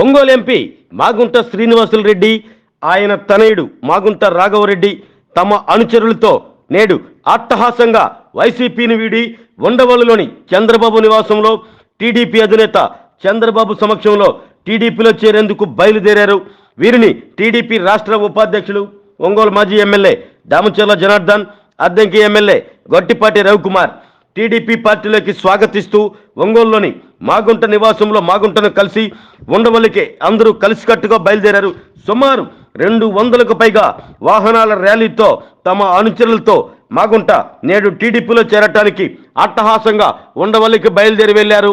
Ongole MP Magunta Srinivasulu Reddy ఆయన తనయుడు మాగుంట రాఘవరెడ్డి తమ అనుచరులతో నేడు అట్టహాసంగా వైసీపీని వీడి ఉండవల్లులోని చంద్రబాబు నివాసంలో టీడీపీ అధినేత చంద్రబాబు సమక్షంలో టీడీపీలో చేరేందుకు బయలుదేరారు. వీరిని టీడీపీ రాష్ట్ర ఉపాధ్యక్షులు ఒంగోలు మాజీ MLA Damacharla Janardhan Addanki MLA Gottipati Ravikumar TDP పార్టీలోకి స్వాగతిస్తూ ఒంగోలులోని మాగుంట నివాసంలో మాగుంటను కలిసి ఉండవల్లికే అందరూ కలిసికట్టుగా బయలుదేరారు. సుమారు రెండు వందలకు పైగా వాహనాల ర్యాలీతో తమ అనుచరులతో మాగుంట నేడు టీడీపీలో చేరటానికి అట్టహాసంగా ఉండవల్లికి బయలుదేరి వెళ్ళారు